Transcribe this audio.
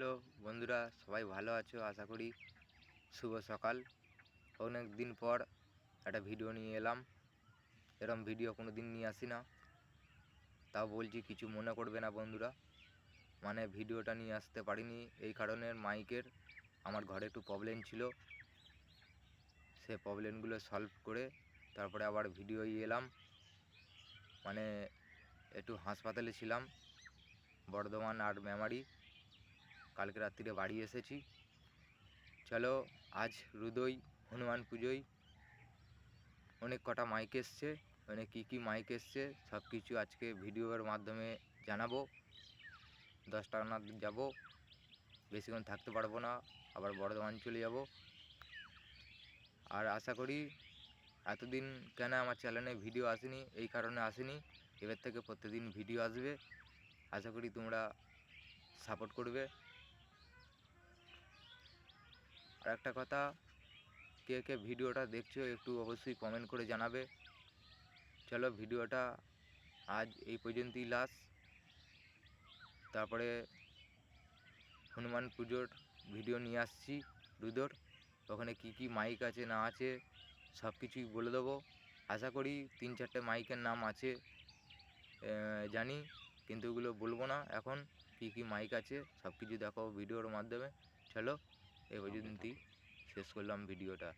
Hello বন্ধুরা, সবাই ভালো আছো? আশা করি শুভ সকাল। অনেক দিন পর একটা ভিডিও নিয়ে এলাম। এরম ভিডিও কোনো দিন নিয়ে আসি না। তাও বলছি কিছু মনে করবে না বন্ধুরা। মানে ভিডিওটা নিয়ে আসতে পারিনি। এই কারণে মাইকের আমার ঘরে একটু প্রবলেম ছিল। সে প্রবলেমগুলো সলভ করে তারপরে আবার ভিডিও এলাম। মানে একটু হাসপাতালে ছিলাম। বর্ধমান আর মেমারি। কালকে রাত্রিরে বাড়ি এসেছি। চলো, আজ রুদই হনুমান পুজোয় অনেক কটা মাইক এসছে। মানে কী কী মাইক এসছে সব কিছু আজকে ভিডিওর মাধ্যমে জানাব। দশটা নাগাদ যাব। বেশিক্ষণ থাকতে পারব না, আবার বর্ধমান চলে যাব। আর আশা করি এতদিন কেন আমার চ্যানেলে ভিডিও আসেনি, এই কারণে আসেনি। এবার থেকে প্রতিদিন ভিডিও আসবে। আশা করি তোমরা সাপোর্ট করবে। একটা কথা, কে কে ভিডিওটা দেখছ একটু অবশ্যই কমেন্ট করে জানাবে। চলো ভিডিওটা আজ এই পর্যন্তই লাস্ট তারপরে হনুমান পুজোর ভিডিও নিয়ে আসছি রুদোর ওখানে কি কি মাইক আছে, না আছে, সব কিছুই বলে দেবো। আশা করি তিন চারটে মাইকের নাম আছে জানি, কিন্তু ওগুলো বলব না এখন। কি কি মাইক আছে, সব কিছু দেখো ভিডিওর মাধ্যমে। চলো এই পর্যন্তই। শেষ করলাম ভিডিওটা।